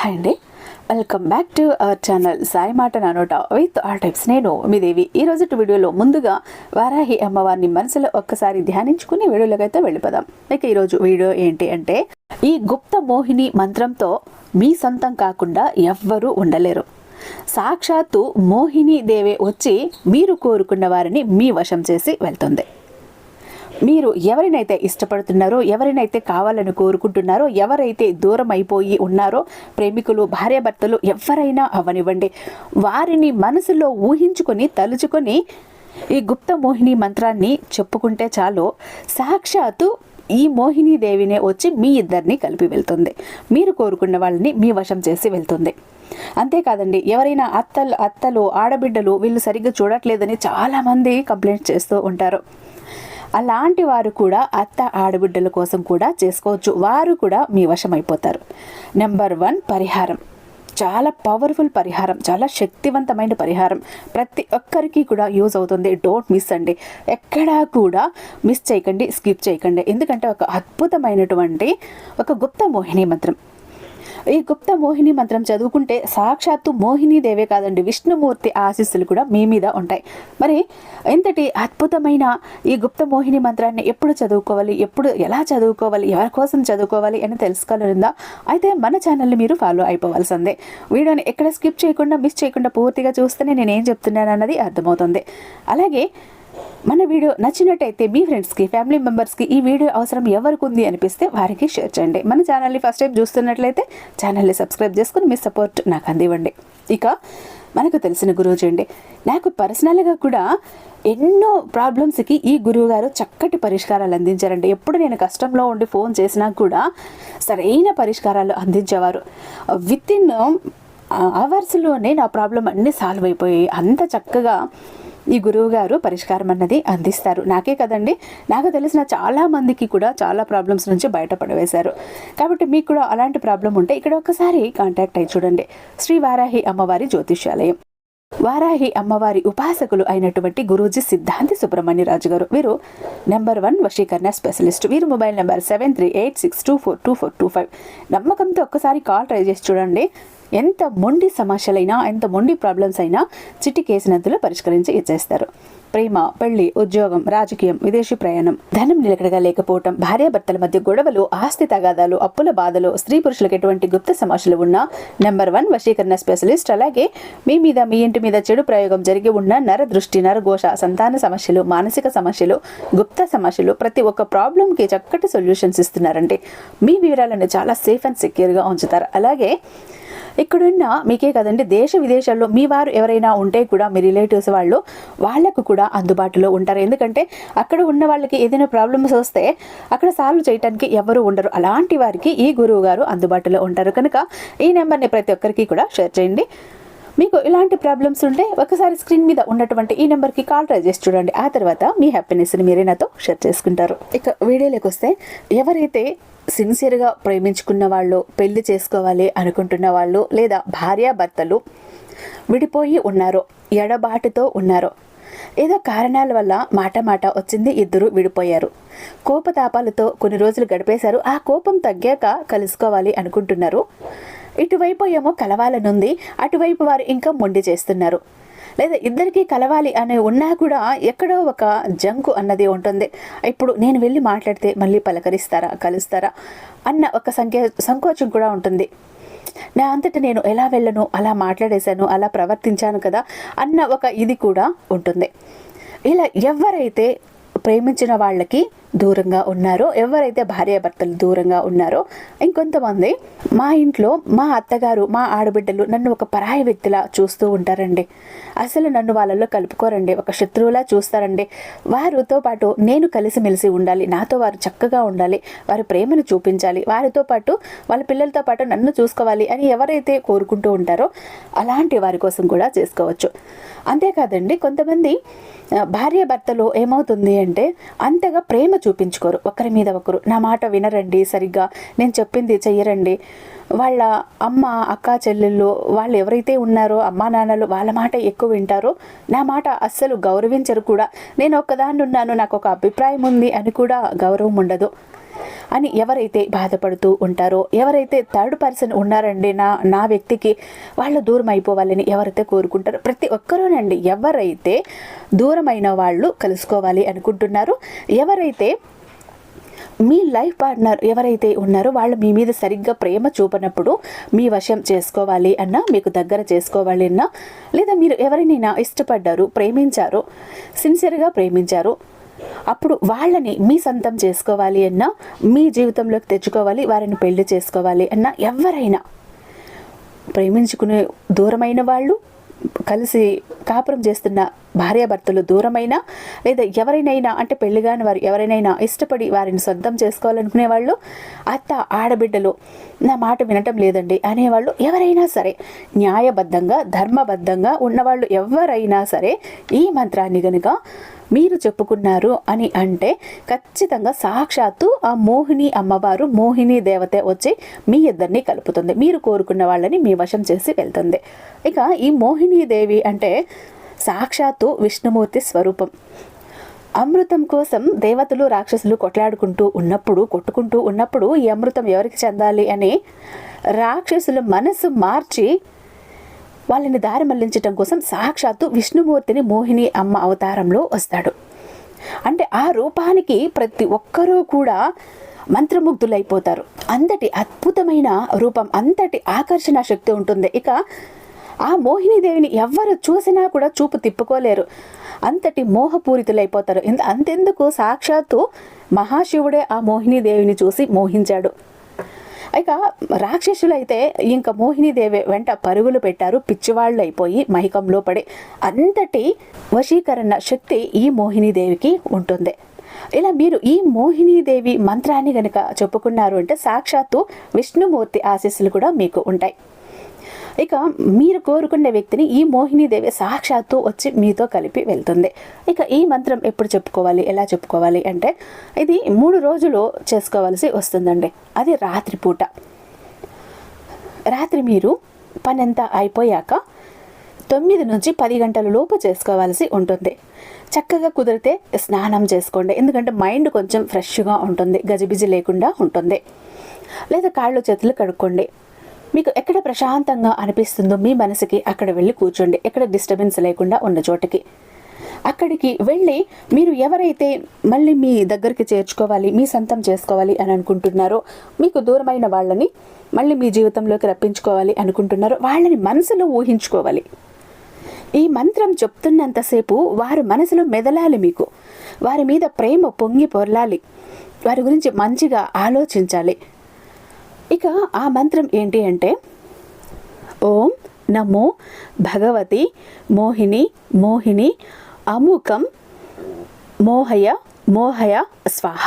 Hi అండి welcome back to our channel Sai మాట నానోట విత్ ఆల్ టైప్స్ నేను మీ దేవి. ఈ రోజు వీడియోలో ముందుగా వారాహి అమ్మవారిని మనసులో ఒక్కసారి ధ్యానించుకుని వీడియోలోకి అయితే వెళ్ళిపోదాం. ఇక ఈరోజు వీడియో ఏంటి అంటే ఈ గుప్త మోహిని మంత్రంతో మీ సొంతం కాకుండా ఎవ్వరూ ఉండలేరు. సాక్షాత్తు మోహిని దేవే వచ్చి మీరు కోరుకున్న వారిని మీ వశం చేసి వెళ్తుంది. మీరు ఎవరినైతే ఇష్టపడుతున్నారో ఎవరినైతే కావాలని కోరుకుంటున్నారో ఎవరైతే దూరం అయిపోయి ఉన్నారో ప్రేమికులు భార్యాభర్తలు ఎవరైనా అవనివ్వండి. వారిని మనసులో ఊహించుకొని తలుచుకొని ఈ గుప్త మోహిని మంత్రాన్ని చెప్పుకుంటే చాలు. సాక్షాత్తు ఈ మోహిని దేవినే వచ్చి మీ ఇద్దరిని కలిపి వెళ్తుంది. మీరు కోరుకున్న వాళ్ళని మీ వశం చేసి వెళ్తుంది. అంతేకాదండి ఎవరైనా అత్తలు అత్తలు ఆడబిడ్డలు వీళ్ళు సరిగ్గా చూడట్లేదని చాలామంది కంప్లైంట్ చేస్తూ ఉంటారు. అలాంటి వారు కూడా అత్త ఆడబిడ్డల కోసం కూడా చేసుకోవచ్చు. వారు కూడా మీ వశమైపోతారు. అయిపోతారు నెంబర్ వన్ పరిహారం. చాలా పవర్ఫుల్ పరిహారం. చాలా శక్తివంతమైన పరిహారం. ప్రతి ఒక్కరికి కూడా యూజ్ అవుతుంది. డోంట్ మిస్ అండి. ఎక్కడా కూడా మిస్ చేయకండి స్కిప్ చేయకండి. ఎందుకంటే ఒక అద్భుతమైనటువంటి ఒక గుప్త మోహిని మంత్రం. ఈ గుప్త మోహిని మంత్రం చదువుకుంటే సాక్షాత్తు మోహిని దేవే కాదండి. విష్ణుమూర్తి ఆశీస్సులు కూడా మీ మీద ఉంటాయి. మరి ఎంతటి అద్భుతమైన ఈ గుప్త మోహిని మంత్రాన్ని ఎప్పుడు చదువుకోవాలి ఎప్పుడు ఎలా చదువుకోవాలి ఎవరి కోసం చదువుకోవాలి అని తెలుసుకోవాలందా అయితే మన ఛానల్ని మీరు ఫాలో అయిపోవాల్సిందే. వీడియోని ఎక్కడ స్కిప్ చేయకుండా మిస్ చేయకుండా పూర్తిగా చూస్తేనే నేను ఏం చెప్తున్నాను అన్నది అర్థమవుతుంది. అలాగే మన వీడియో నచ్చినట్టయితే మీ ఫ్రెండ్స్కి ఫ్యామిలీ మెంబర్స్కి ఈ వీడియో అవసరం ఎవరికి ఉంది అనిపిస్తే వారికి షేర్ చేయండి. మన ఛానల్ని ఫస్ట్ టైం చూస్తున్నట్లయితే ఛానల్ని సబ్స్క్రైబ్ చేసుకుని మీ సపోర్ట్ నాకు అందివ్వండి. ఇక మనకు తెలిసిన గురువు అండి. నాకు పర్సనల్గా కూడా ఎన్నో ప్రాబ్లమ్స్కి ఈ గురువు గారు చక్కటి పరిష్కారాలు అందించారండి. ఎప్పుడు నేను కష్టంలో ఉండి ఫోన్ చేసినా కూడా సరైన పరిష్కారాలు అందించేవారు. విత్ ఇన్ అవర్స్లోనే నా ప్రాబ్లం అన్నీ సాల్వ్ అయిపోయాయి. అంత చక్కగా ఈ గురువు గారు పరిష్కారం అన్నది అందిస్తారు. నాకే కదండి నాకు తెలిసిన చాలా మందికి కూడా చాలా ప్రాబ్లమ్స్ నుంచి బయటపడవేశారు. కాబట్టి మీకు కూడా అలాంటి ప్రాబ్లం ఉంటే ఇక్కడ ఒకసారి కాంటాక్ట్ అయ్యి చూడండి. శ్రీ వారాహి అమ్మవారి జ్యోతిష్యాలయం. వారాహి అమ్మవారి ఉపాసకులు అయినటువంటి గురూజీ సిద్ధాంతి సుబ్రహ్మణ్యరాజు గారు. వీరు నెంబర్ వన్ వశీకరణ స్పెషలిస్ట్ వీరు mobile number seven three eight six two four two four two five నమ్మకంతో ఒక్కసారి కాల్ ట్రై చేసి చూడండి. ఎంత మొండి సమస్యలైనా ఎంత మొండి ప్రాబ్లమ్స్ అయినా చిట్టి కేసినంతలో పరిష్కరించి ఇచ్చేస్తారు. ప్రేమ పెళ్ళి ఉద్యోగం రాజకీయం విదేశీ ప్రయాణం ధనం నిలకడగా లేకపోవటం భార్యాభర్తల మధ్య గొడవలు ఆస్తి తగాదాలు అప్పుల బాధలు స్త్రీ పురుషులకు ఎటువంటి గుప్త సమస్యలు ఉన్నా నెంబర్ వన్ వశీకరణ స్పెషలిస్ట్ అలాగే మీ మీద మీ ఇంటి మీద చెడు ప్రయోగం జరిగి ఉన్న నర దృష్టి నరఘోష సంతాన సమస్యలు మానసిక సమస్యలు గుప్త సమస్యలు ప్రతి ఒక్క ప్రాబ్లంకి చక్కటి సొల్యూషన్స్ ఇస్తున్నారండి మీ వివరాలను చాలా సేఫ్ అండ్ సెక్యూర్గా ఉంచుతారు. అలాగే ఇక్కడున్న మీకే కదండి. దేశ విదేశాల్లో మీ వారు ఎవరైనా ఉంటే కూడా మీ రిలేటివ్స్ వాళ్ళు వాళ్ళకు కూడా అందుబాటులో ఉంటారు. ఎందుకంటే అక్కడ ఉన్న వాళ్ళకి ఏదైనా ప్రాబ్లమ్స్ వస్తే అక్కడ సాల్వ్ చేయడానికి ఎవరు ఉండరు. అలాంటి వారికి ఈ గురువు గారు అందుబాటులో ఉంటారు. కనుక ఈ నెంబర్ని ప్రతి ఒక్కరికి కూడా షేర్ చేయండి. మీకు ఇలాంటి ప్రాబ్లమ్స్ ఉంటే ఒకసారి స్క్రీన్ మీద ఉన్నటువంటి ఈ నెంబర్కి కాల్ ట్రై చేసి చూడండి. ఆ తర్వాత మీ హ్యాపీనెస్ని మీరే నాతో షేర్ చేసుకుంటారు. ఇక వీడియోలోకి వస్తే ఎవరైతే సిన్సియర్గా ప్రేమించుకున్న వాళ్ళు పెళ్ళి చేసుకోవాలి అనుకుంటున్న వాళ్ళు లేదా భార్యాభర్తలు విడిపోయి ఉన్నారో ఎడబాటుతో ఉన్నారో ఏదో కారణాల వల్ల మాట మాట వచ్చింది ఇద్దరు విడిపోయారు. కోపతాపాలతో కొన్ని రోజులు గడిపేశారు. ఆ కోపం తగ్గాక కలుసుకోవాలి అనుకుంటున్నారు. ఇటువైపు ఏమో కలవాలనుంది అటువైపు వారు ఇంకా మొండి చేస్తున్నారు. లేదా ఇద్దరికి కలవాలి అనే ఉన్నా కూడా ఎక్కడో ఒక జంకు అన్నది ఉంటుంది. ఇప్పుడు నేను వెళ్ళి మాట్లాడితే మళ్ళీ పలకరిస్తారా కలుస్తారా అన్న ఒక సంఖ్య సంకోచం కూడా ఉంటుంది. నా అంతట నేను ఎలా వెళ్ళను అలా మాట్లాడేశాను అలా ప్రవర్తించాను కదా అన్న ఒక ఇది కూడా ఉంటుంది. ఇలా ఎవరైతే ప్రేమించిన వాళ్ళకి దూరంగా ఉన్నారో ఎవరైతే భార్యాభర్తలు దూరంగా ఉన్నారో ఇంకొంతమంది మా ఇంట్లో మా అత్తగారు మా ఆడబిడ్డలు నన్ను ఒక పరాయి వ్యక్తిలా చూస్తూ ఉంటారండి. అసలు నన్ను వాళ్ళలో కలుపుకోరండి ఒక శత్రువులా చూస్తారండి. వారితో పాటు నేను కలిసిమెలిసి ఉండాలి నాతో వారు చక్కగా ఉండాలి వారి ప్రేమను చూపించాలి వారితో పాటు వాళ్ళ పిల్లలతో పాటు నన్ను చూసుకోవాలి అని ఎవరైతే కోరుకుంటూ ఉంటారో అలాంటి వారి కోసం కూడా చేసుకోవచ్చు. అంతేకాదండి కొంతమంది భార్యాభర్తలు ఏమవుతుంది అంటే అంతగా ప్రేమ చూపించుకోరు. ఒకరి మీద ఒకరు. నా మాట వినరండి సరిగ్గా నేను చెప్పింది చెయ్యరండి. వాళ్ళ అమ్మ అక్క చెల్లెళ్ళు వాళ్ళు ఎవరైతే ఉన్నారో అమ్మా నాన్నలు వాళ్ళ మాట ఎక్కువ వింటారో. నా మాట అస్సలు గౌరవించరు కూడా. నేను ఒక్కదాన్ని ఉన్నాను నాకు ఒక అభిప్రాయం ఉంది అని కూడా గౌరవం ఉండదు. అని ఎవరైతే బాధపడుతూ ఉంటారో ఎవరైతే థర్డ్ పర్సన్ ఉన్నారండి నా నా వ్యక్తికి వాళ్ళు దూరం అయిపోవాలని ఎవరైతే కోరుకుంటారో ప్రతి ఒక్కరూనండి ఎవరైతే దూరమైన వాళ్ళు కలుసుకోవాలి అనుకుంటున్నారో ఎవరైతే మీ లైఫ్ పార్ట్నర్ ఎవరైతే ఉన్నారో వాళ్ళు మీ మీద సరిగ్గా ప్రేమ చూపనప్పుడు మీ వశం చేసుకోవాలి అన్నా మీకు దగ్గర చేసుకోవాలి అన్నా లేదా మీరు ఎవరినైనా ఇష్టపడ్డారు ప్రేమించారు సిన్సియర్గా ప్రేమించారు అప్పుడు వాళ్ళని మీ సొంతం చేసుకోవాలి అన్నా మీ జీవితంలోకి తెచ్చుకోవాలి వారిని పెళ్ళి చేసుకోవాలి అన్నా ఎవరైనా ప్రేమించుకునే దూరమైన వాళ్ళు కలిసి కాపురం చేస్తున్న భార్యాభర్తలు దూరమైనా లేదా ఎవరినైనా అంటే పెళ్ళిగాని వారు ఎవరినైనా ఇష్టపడి వారిని సొంతం చేసుకోవాలనుకునే వాళ్ళు అత్త ఆడబిడ్డలు నా మాట వినటం లేదండి అనేవాళ్ళు ఎవరైనా సరే న్యాయబద్ధంగా ధర్మబద్ధంగా ఉన్నవాళ్ళు ఎవరైనా సరే ఈ మంత్రాన్ని గనుక మీరు చెప్పుకున్నారు అని అంటే ఖచ్చితంగా సాక్షాత్తు ఆ మోహిని అమ్మవారు మోహిని దేవత వచ్చి మీ ఇద్దరిని కలుపుతుంది. మీరు కోరుకున్న వాళ్ళని మీ వశం చేసి వెళ్తుంది. ఇక ఈ మోహిని దేవి అంటే సాక్షాత్తు విష్ణుమూర్తి స్వరూపం. అమృతం కోసం దేవతలు రాక్షసులు కొట్లాడుకుంటూ ఉన్నప్పుడు కొట్టుకుంటూ ఉన్నప్పుడు ఈ అమృతం ఎవరికి చెందాలి అని రాక్షసుల మనసు మార్చి వాళ్ళని దారి మళ్ళించటం కోసం సాక్షాత్తు విష్ణుమూర్తిని మోహిని అమ్మ అవతారంలో వస్తాడు. అంటే ఆ రూపానికి ప్రతి ఒక్కరూ కూడా మంత్రముగ్ధులైపోతారు. అంతటి అద్భుతమైన రూపం అంతటి ఆకర్షణ శక్తి ఉంటుంది. ఇక ఆ మోహినీదేవిని ఎవ్వరు చూసినా కూడా చూపు తిప్పుకోలేరు. అంతటి మోహపూరితులైపోతారు. అంతెందుకు? సాక్షాత్తు మహాశివుడే ఆ మోహినీదేవిని చూసి మోహించాడు. ఇక రాక్షసులైతే ఇంకా మోహినీదేవి వెంట పరుగులు పెట్టారు. పిచ్చివాళ్ళు అయిపోయి మైకంలో పడి అంతటి వశీకరణ శక్తి ఈ మోహినీదేవికి ఉంటుంది. ఇలా మీరు ఈ మోహినీదేవి మంత్రాన్ని గనక చెప్పుకున్నారు అంటే సాక్షాత్తు విష్ణుమూర్తి ఆశీస్సులు కూడా మీకు ఉంటాయి. ఇక మీరు కోరుకునే వ్యక్తిని ఈ మోహినీదేవి సాక్షాత్తు వచ్చి మీతో కలిపి వెళ్తుంది. ఇక ఈ మంత్రం ఎప్పుడు చెప్పుకోవాలి? ఎలా చెప్పుకోవాలి అంటే ఇది మూడు రోజులు చేసుకోవాల్సి వస్తుందండి. అది రాత్రిపూట. రాత్రి మీరు పనంతా అయిపోయాక తొమ్మిది నుంచి పది గంటల లోపు చేసుకోవాల్సి ఉంటుంది. చక్కగా కుదిరితే స్నానం చేసుకోండి. ఎందుకంటే మైండ్ కొంచెం ఫ్రెష్గా ఉంటుంది. గజిబిజి లేకుండా ఉంటుంది. లేదా కాళ్ళు చేతులు కడుక్కోండి. మీకు ఎక్కడ ప్రశాంతంగా అనిపిస్తుందో మీ మనసుకి అక్కడ వెళ్ళి కూర్చోండి. ఎక్కడ డిస్టర్బెన్స్ లేకుండా ఉన్న చోటకి. అక్కడికి వెళ్ళి మీరు ఎవరైతే మళ్ళీ మీ దగ్గరికి చేర్చుకోవాలి మీ సొంతం చేసుకోవాలి అని అనుకుంటున్నారో మీకు దూరమైన వాళ్ళని మళ్ళీ మీ జీవితంలోకి రప్పించుకోవాలి అనుకుంటున్నారో వాళ్ళని మనసులో ఊహించుకోవాలి. ఈ మంత్రం చెప్తున్నంతసేపు వారి మనసులో మెదలాలి మీకు. వారి మీద ప్రేమ పొంగి పొరలాలి. వారి గురించి మంచిగా ఆలోచించాలి. ఇక ఆ మంత్రం ఏంటి అంటే ఓం నమో భగవతి మోహిని మోహిని అముకం మోహయ మోహయ స్వాహ.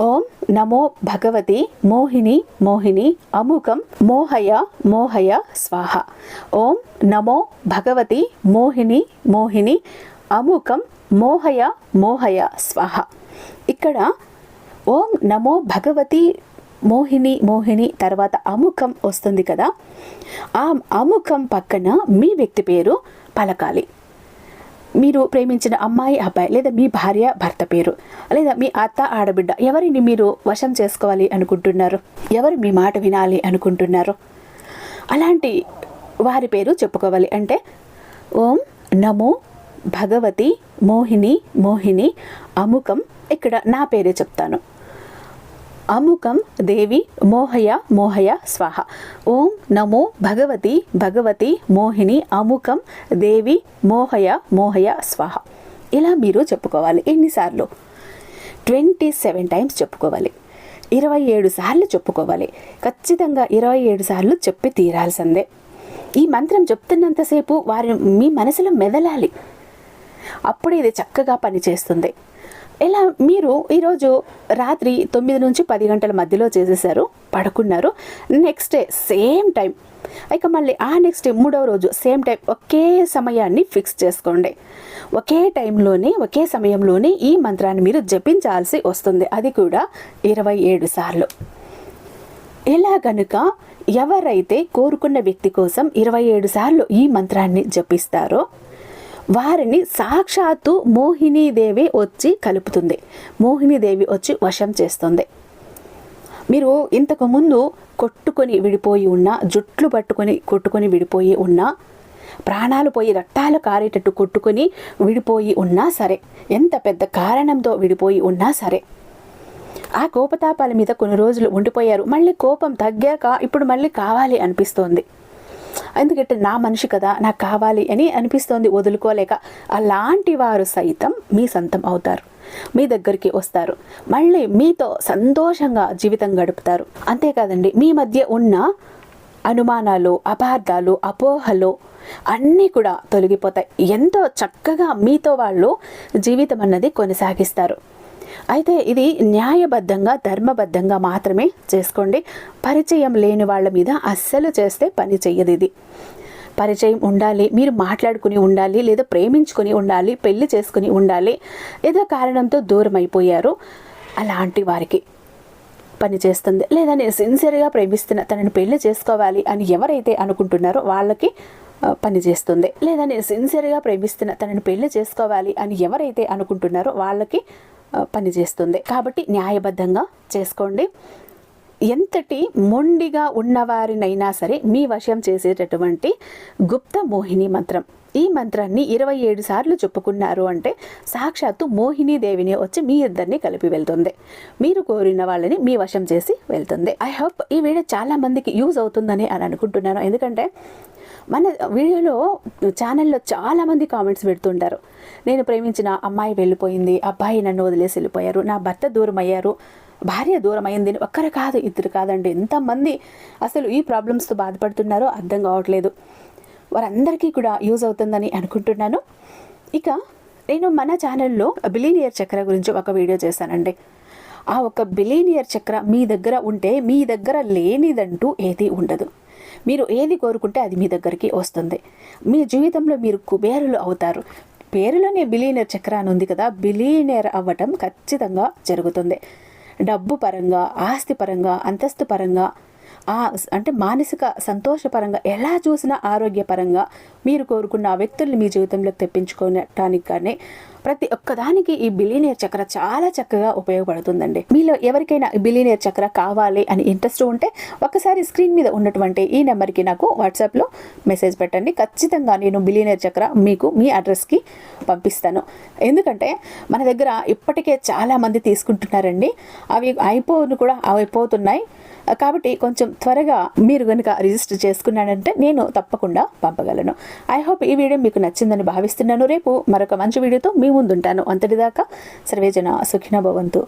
ఓం నమో భగవతి మోహిని మోహిని అముకం మోహయ మోహయ స్వాహ. ఓం నమో భగవతి మోహిని మోహిని అముకం మోహయ మోహయ స్వాహ. ఇక్కడ ఓం నమో భగవతి మోహిని మోహిని తర్వాత అముఖం వస్తుంది కదా. ఆ అముఖం పక్కన మీ వ్యక్తి పేరు పలకాలి. మీరు ప్రేమించిన అమ్మాయి అబ్బాయి లేదా మీ భార్య భర్త పేరు లేదా మీ అత్త ఆడబిడ్డ ఎవరిని మీరు వశం చేసుకోవాలి అనుకుంటున్నారు? ఎవరు మీ మాట వినాలి అనుకుంటున్నారు? అలాంటి వారి పేరు చెప్పుకోవాలి అంటే ఓం నమో భగవతి మోహిని మోహిని అముఖం ఇక్కడ నా పేరే చెప్తాను. అముకం దేవి మోహయ మోహయ స్వాహ. ఓం నమో భగవతి భగవతి మోహిని అముకం దేవి మోహయ మోహయ స్వాహ. ఇలా మీరు చెప్పుకోవాలి ఎన్నిసార్లు? ట్వంటీ సెవెన్ టైమ్స్ చెప్పుకోవాలి. ఇరవై ఏడు సార్లు చెప్పుకోవాలి. ఖచ్చితంగా ఇరవై ఏడు సార్లు చెప్పి తీరాల్సిందే. ఈ మంత్రం చెప్తున్నంతసేపు వారి మీ మనసులో మెదలాలి. అప్పుడు ఇది చక్కగా పనిచేస్తుంది. ఇలా మీరు ఈరోజు రాత్రి తొమ్మిది నుంచి పది గంటల మధ్యలో చేసేసారు పడుకున్నారు నెక్స్ట్ డే సేమ్ టైం ఇక మళ్ళీ ఆ నెక్స్ట్ డే మూడవ రోజు సేమ్ టైం ఒకే సమయాన్ని ఫిక్స్ చేసుకోండి. ఒకే టైంలోనే ఒకే సమయంలోనే ఈ మంత్రాన్ని మీరు జపించాల్సి వస్తుంది. అది కూడా ఇరవై ఏడు సార్లు. ఇలా గనుక ఎవరైతే కోరుకున్న వ్యక్తి కోసం ఇరవై ఏడు సార్లు ఈ మంత్రాన్ని జపిస్తారో వారిని సాక్షాత్తు మోహినీదేవి వచ్చి కలుపుతుంది. మోహినీదేవి వచ్చి వశం చేస్తుంది. మీరు ఇంతకుముందు కొట్టుకొని విడిపోయి ఉన్న జుట్లు పట్టుకొని కొట్టుకొని విడిపోయి ఉన్నా ప్రాణాలు పోయి రక్తాలు కారేటట్టు కొట్టుకొని విడిపోయి ఉన్నా సరే ఎంత పెద్ద కారణంతో విడిపోయి ఉన్నా సరే ఆ కోపతాపాల మీద కొన్ని రోజులు ఉండిపోయారు. మళ్ళీ కోపం తగ్గాక ఇప్పుడు మళ్ళీ కావాలి అనిపిస్తోంది. ఎందుకంటే నా మనిషి కదా నాకు కావాలి అని అనిపిస్తోంది వదులుకోలేక అలాంటి వారు సైతం మీ సొంతం అవుతారు మీ దగ్గరికి వస్తారు. మళ్ళీ మీతో సంతోషంగా జీవితం గడుపుతారు. అంతేకాదండి మీ మధ్య ఉన్న అనుమానాలు అపార్థాలు అపోహలు అన్నీ కూడా తొలగిపోతాయి. ఎంతో చక్కగా మీతో వాళ్ళు జీవితం అన్నది కొనసాగిస్తారు. అయితే ఇది న్యాయబద్ధంగా ధర్మబద్ధంగా మాత్రమే చేసుకోండి. పరిచయం లేని వాళ్ళ మీద అస్సలు చేస్తే పని చెయ్యదు ఇది. పరిచయం ఉండాలి మీరు మాట్లాడుకుని ఉండాలి లేదా ప్రేమించుకొని ఉండాలి పెళ్ళి చేసుకుని ఉండాలి ఏదో కారణంతో దూరం అయిపోయారు అలాంటి వారికి పని చేస్తుంది. లేదా నేను సిన్సియర్గా ప్రేమిస్తున్న తనని పెళ్ళి చేసుకోవాలి అని ఎవరైతే అనుకుంటున్నారో వాళ్ళకి పని చేస్తుంది. లేదా నేను సిన్సియర్గా ప్రేమిస్తున్న తనని పెళ్ళి చేసుకోవాలి అని ఎవరైతే అనుకుంటున్నారో వాళ్ళకి పనిచేస్తుంది. కాబట్టి న్యాయబద్ధంగా చేసుకోండి. ఎంతటి మొండిగా ఉన్నవారినైనా సరే మీ వశం చేసేటటువంటి గుప్త మోహిని మంత్రం. ఈ మంత్రాన్ని ఇరవై ఏడు సార్లు చెప్పుకున్నారు అంటే సాక్షాత్తు మోహిని దేవిని వచ్చి మీ ఇద్దరిని కలిపి వెళ్తుంది. మీరు కోరిన వాళ్ళని మీ వశం చేసి వెళ్తుంది. ఐ హోప్ ఈ వీడియో చాలా మందికి యూజ్ అవుతుందని అని అనుకుంటున్నాను. ఎందుకంటే మన వీడియోలో ఛానల్లో చాలామంది కామెంట్స్ పెడుతుంటారు. నేను ప్రేమించిన అమ్మాయి వెళ్ళిపోయింది అబ్బాయి నన్ను వదిలేసి వెళ్ళిపోయారు నా భర్త దూరం అయ్యారు భార్య దూరం అయింది ఒక్కరు కాదు ఇద్దరు కాదండి. ఎంతమంది అసలు ఈ ప్రాబ్లమ్స్తో బాధపడుతున్నారో అర్థం కావట్లేదు. వారందరికీ కూడా యూజ్ అవుతుందని అనుకుంటున్నాను. ఇక నేను మన ఛానల్లో బిలీనియర్ చక్ర గురించి ఒక వీడియో చేశానండి. ఆ ఒక బిలీనియర్ చక్ర మీ దగ్గర ఉంటే మీ దగ్గర లేనిదంటూ ఏది ఉండదు. మీరు ఏది కోరుకుంటే అది మీ దగ్గరికి వస్తుంది. మీ జీవితంలో మీరు కుబేరులు అవుతారు. పేరులోనే బిలీనియర్ చక్రాన్ని ఉంది కదా బిలీనియర్ అవ్వటం ఖచ్చితంగా జరుగుతుంది. డబ్బు పరంగా ఆస్తి పరంగా అంతస్తు పరంగా అంటే మానసిక సంతోషపరంగా ఎలా చూసినా ఆరోగ్యపరంగా మీరు కోరుకున్న ఆ వ్యక్తుల్ని మీ జీవితంలోకి తెప్పించుకోవటానికి కానీ ప్రతి ఒక్కదానికి ఈ బిలీనియర్ చక్ర చాలా చక్కగా ఉపయోగపడుతుందండి. మీలో ఎవరికైనా బిలీనియర్ చక్ర కావాలి అని ఇంట్రెస్ట్ ఉంటే ఒకసారి స్క్రీన్ మీద ఉన్నటువంటి ఈ నెంబర్కి నాకు వాట్సాప్లో మెసేజ్ పెట్టండి. ఖచ్చితంగా నేను బిలీనియర్ చక్ర మీకు మీ అడ్రస్కి పంపిస్తాను. ఎందుకంటే మన దగ్గర ఇప్పటికే చాలామంది తీసుకుంటున్నారండి. అవి అయిపోను కూడా అయిపోతున్నాయి. కాబట్టి కొంచెం త్వరగా మీరు కనుక రిజిస్టర్ చేసుకున్నానంటే నేను తప్పకుండా పంపగలను. ఐ హోప్ ఈ వీడియో మీకు నచ్చిందని భావిస్తున్నాను. రేపు మరొక మంచి వీడియోతో మీ ముందుంటాను. అంతటిదాకా సర్వేజన సుఖిన భవంతు.